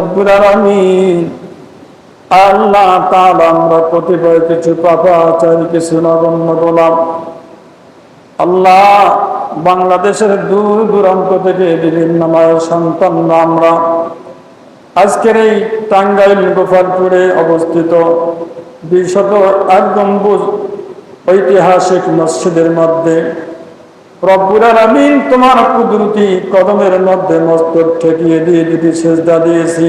রব্বুল আল্লাহ তাআলা আমরা কতিপয় কিছু পাপাচারী কিছু নগণ্য গোলাম। আল্লাহ বাংলাদেশের দূর দূরান্ত থেকে বিভিন্ন মায়ের সন্তান আমরা আজকের এই টাঙ্গাইল, গোপালপুরে অবস্থিত বিশত এক ঐতিহাসিক মসজিদের মধ্যে রব্বুল কদমের মধ্যে ঠেকিয়ে দিয়ে সেজদা দিয়েছি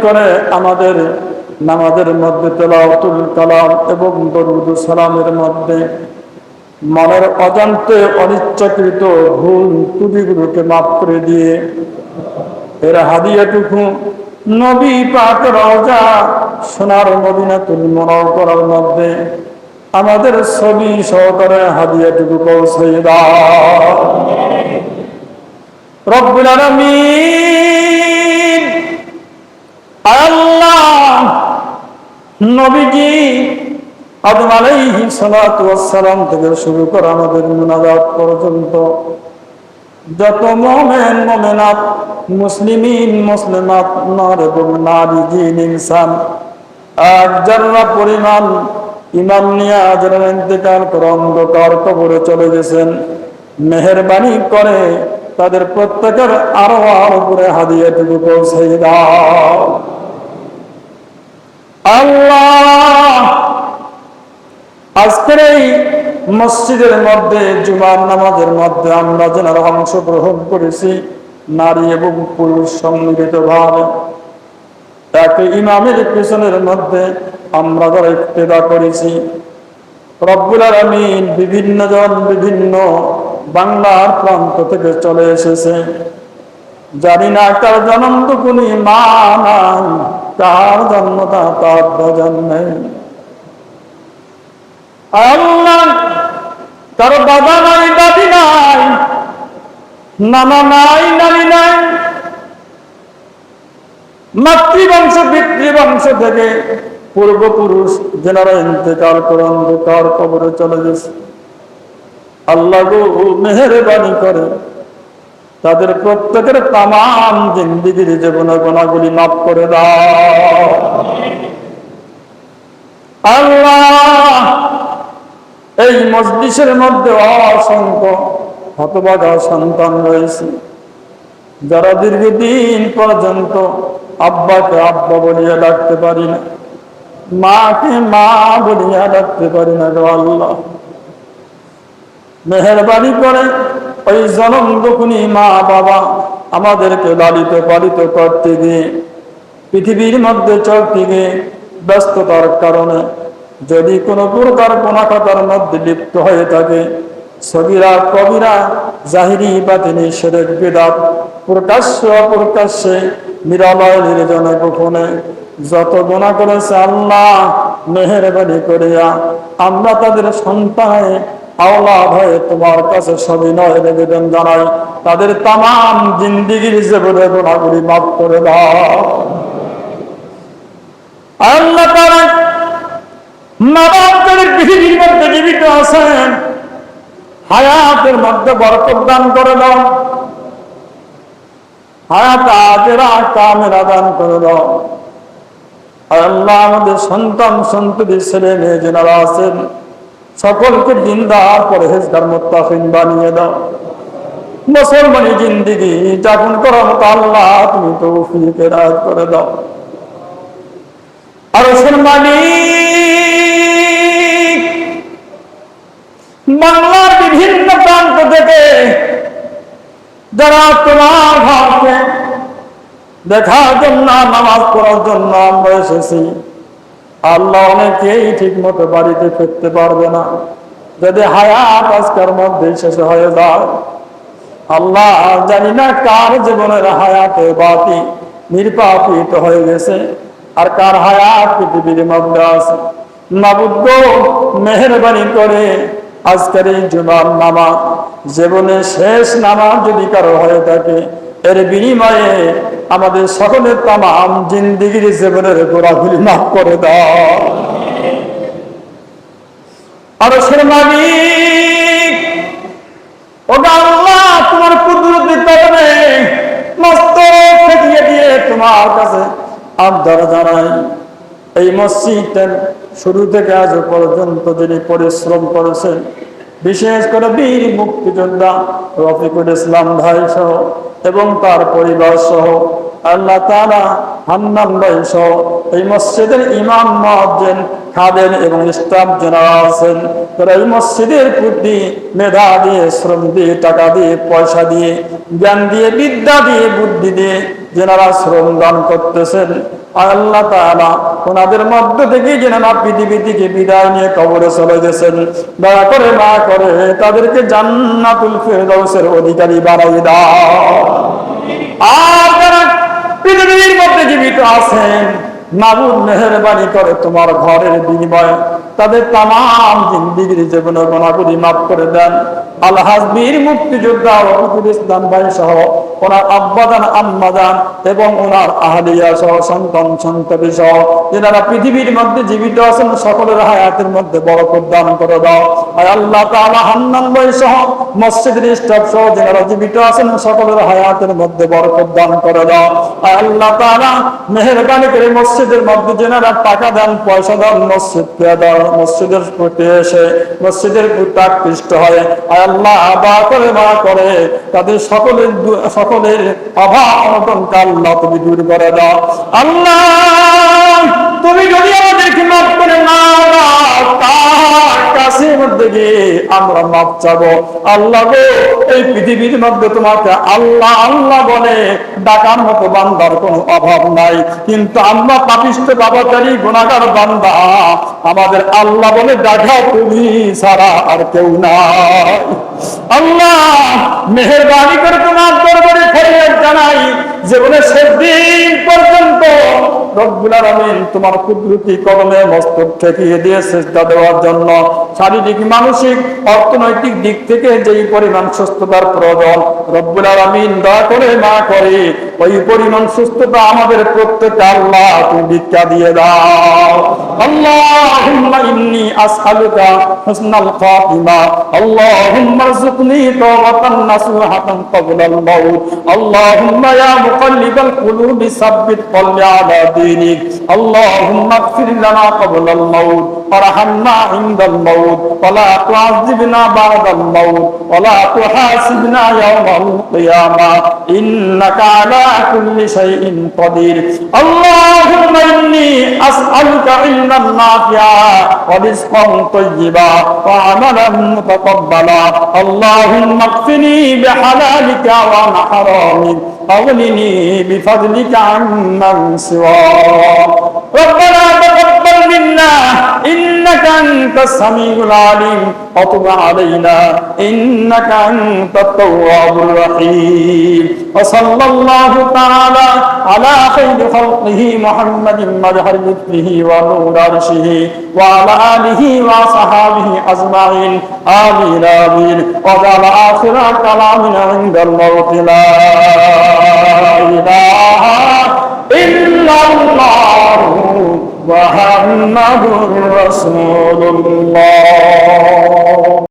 করে আমাদের নামাজের মধ্যে তেলাওয়াতুল কালাম এবং দরুদ সালামের মধ্যে মনের অজান্তে অনিচ্ছাকৃত ভুল ত্রুটিগুলোকে মাফ করে দিয়ে এর হাদিয়াটুকু নবী পাক রওজা সোনার মদিনাতুল করার মধ্যে আমাদের ছবি সহকারে হাদিয়াটুকু পৌঁছে দাও। রব্বুল আলামিন আল্লাহ নবীজি আদম আলাইহি সালাতু ওয়াসসালাম থেকে শুরু করে আমাদের মুনাজাত পর্যন্ত যত মোমেন, মোমেনাত, মুসলিমিন, মুসলিমাত, নর এবং নারী, জিন, ইনসান এক জাররা পরিমাণ ইমাম নিয়ে যারা ইন্তেকাল করে অন্ধকার কবরে চলে গেছেন, মেহরবানি করে তাদের প্রত্যেকের আরও আর উপরে হাদিয়াটুকু পৌঁছে দাও। আল্লাহ! আজকের এই মসজিদের মধ্যে, জুমার নামাজের মধ্যে আমরা যারা অংশগ্রহণ করেছি, নারী এবং পুরুষ সম্মিলিত ভাবে এক ইমামের পিছনের মধ্যে আমরা যারা ইফতেদা করেছি। রব্বুল আলমিন বিভিন্ন জন বিভিন্ন বাংলার প্রান্ত থেকে চলে এসেছে। জানি না কার জন্ম টুকুনি মা নাই, কার জন্মটা তার নেই। আল্লাহ, কারও বাবা নাই দাদি নাই, নানা নাই, নানি নাই মাতৃবংশ, পিতৃবংশ থেকে পূর্বপুরুষ যেনারা ইন্তেকাল করে অন্ধকার কবরে চলে গেছে। আল্লাহ মেহরবানি করে। তাদের প্রত্যেকের তাম জিন্দিগির জীবনে গোনাগুলি মাফ করে দাও। আল্লাহ, এই মসজিদের মধ্যে অসংখ্য হতবাগা সন্তান রয়েছে। যারা দীর্ঘদিন পর্যন্ত আব্বাকে আব্বা বলিয়া ডাকতে পারি না, মাকে মা বলিয়া ডাকতে পারি না গো আল্লাহ। মেহরবানি করে ওই জনম দুকুনি মা বাবা আমাদেরকে লালিত পালিত করতে গিয়ে, পৃথিবীর মধ্যে চলতে গিয়ে ব্যস্ততার কারণে যদি কোনো প্রকার কোনাকাতার মধ্যে লিপ্ত হয়ে থাকে সবিরা কবিরা জাহিরি বাতিনি সেরেক বেদাত প্রকাশ্য অপ্রকাশ্যে নিরালয় নির্জনে গোপনে যত গোনা করেছে আল্লাহ, মেহরবানি করিয়া আমরা তাদের সন্তানে আওলাদ হয়ে তোমার কাছে সবিনয় নিবেদন জানাই। তাদের তাম জিন্দিগির জীবনে গোনাগুলি মাফ করে দাও। আল্লাহ তারা মা বাপদের পৃথিবীর মধ্যে জীবিত আছেন। হায়াতের মধ্যে বরকত দান করে দাও। আল্লাহ মুসলমানি জিন্দিগি যাপন করার মতো আল্লাহ তুমি তো রাজ করে দাও। আর বাংলার বিভিন্ন প্রান্ত থেকে যারা তোমার ঘরকে দেখার জন্য, নামাজ পড়ার জন্য আমরা এসেছি, আল্লাহ অনেকেই ঠিক মতো বাড়িতে ফিরতে পারবে না। যদি হায়াত আজকের মধ্যে শেষ হয়ে যায়, আল্লাহ জানি না কার জীবনের হায়াতে বাতি নির্বাপিত হয়ে গেছে আর কার হায়াত পৃথিবীর মধ্যে আছে। নাবুদ্দ মেহরবানি করে আজকের এই জুমার নামাজ জীবনের শেষ নামাজ যদি কারও হয়ে থাকে, এর বিনিময়ে আমাদের সকলের তাম জিন্দিগির জীবনের গোড়াগুলি মাফ করে দাও। আর সের মালিক ওটা আল্লাহ, তোমার কুদরতি কদমে আল্লাহর কাছে আবদার জানাই এই মসজিদটার শুরু থেকে আজ পর্যন্ত যিনি পরিশ্রম করেছেন, বিশেষ করে বীর মুক্তিযোদ্ধা রফিকুল ইসলাম ভাই সহ এবং তার পরিবার সহ আল্লাহ তারা সহ এই মসজিদের ইমাম খাদেন এবং স্টাফ যারা আছেন। তারা এই মসজিদের প্রতি মেধা দিয়ে, শ্রম দিয়ে, টাকা দিয়ে, পয়সা দিয়ে, জ্ঞান দিয়ে, বিদ্যা দিয়ে, বুদ্ধি দিয়ে যেনারা শ্রম দান করতেছেন। আল্লাহ তাআলা ওনাদের মধ্য থেকে যেনারা পৃথিবী থেকে বিদায় নিয়ে কবরে চলে গেছেন, দয়া করে না করে তাদেরকে জান্নাতুল ফেরদৌসের অধিকারী বানাই দাও। আর পৃথিবীর মধ্যে জীবিত আছেন। মাবুদ মেহরবানি করে তোমার ঘরের বিনিময়ে তাদের তাম জিন্দিগির জীবনের গোনাগুলি মাফ করে দেন। মুক্তিযোদ্ধা ইসলাম ভাই সহ ওনার আব্বাদান আম্মাদান এবং ওনার আহলিয়া সহ সন্তান সহ যেনারা পৃথিবীর মধ্যে জীবিত আছেন, সকলের হায়াতের মধ্যে দান করে দাও। আর আল্লাহ হান্নান ভাই সহ মসজিদের স্টাফ সহ যেনারা জীবিত আছেন, সকলের হায়াতের মধ্যে দান করে দাও। আর আল্লাহ করে মসজিদের মধ্যে যেনারা টাকা দেন, পয়সা দেন, মসজিদ মসজিদের প্রতি এসে মসজিদের প্রতি আকৃষ্ট হয়। আর আল্লাহ আবা করে, মা করে, তাদের সকলের সকলের অভাব আল্লাহ তুমি দূর করে দাও। আল্লাহ, তুমি যদি গিয়ে আমরা মাপ চাবো। আল্লাহ গো, এই পৃথিবীর মধ্যে তোমাকে আল্লাহ আল্লাহ বলে ডাকার মতো বান্দার অভাব নাই। কিন্তু আমরা বাবাচারী গুণাগার বান্দা, আমাদের আল্লাহ বলে ডাকা তুমি ছাড়া আর কেউ নাই। আল্লাহ মেহরবানি করে তোমার দরবারে ফরিয়াদ জানাই জীবনে শেষ দিন পর্যন্ত রব্বুল আলামিন তোমার কুদরতি কদমে মস্তক ঠেকিয়ে দিয়ে চেষ্টা দেওয়ার জন্য শারীরিক মানসিক অর্থনৈতিক দিক থেকে যেই পরিমাণ সুস্থতার প্রয়োজন রব্বুল আলামিন দয়া করে না করে ওই পরিমাণ সুস্থতা আমাদের প্রত্যেককে আল্লাহ তুমি ভিক্ষা দিয়ে দাও আল্লাহুম্মা ইন্নী আসআলুকা হুসনাল খাতিমা আল্লাহুম্মা ارزقني توبة نصوحة قبل الموت اللهم يا مقلب القلوب ثبت قلبي على دينك اللهم اغفر لنا قبل الموت. وارحمنا عند الموت ولا تعذبنا بعد الموت ولا تحاسبنا يوم القيامة إنك على كل شيء قدير اللهم إني أسألك علما نافعا ورزقا طيبا وعملا متقبلا اللهم اكفني بحلالك وعن حرامك أغنني بفضلك عمن سواك ربنا تقبل منا إنك أنت السميع العليم وتب علينا إنك أنت التواب الرحيم وصلى الله تعالى على خير خلقه محمد مظهر لطفه ونور عرشه وعلى آله وصحابه أجمعين آمين آمين وجعل آخر كلامنا عند الموت لا إله إلا الله محمد رسول الله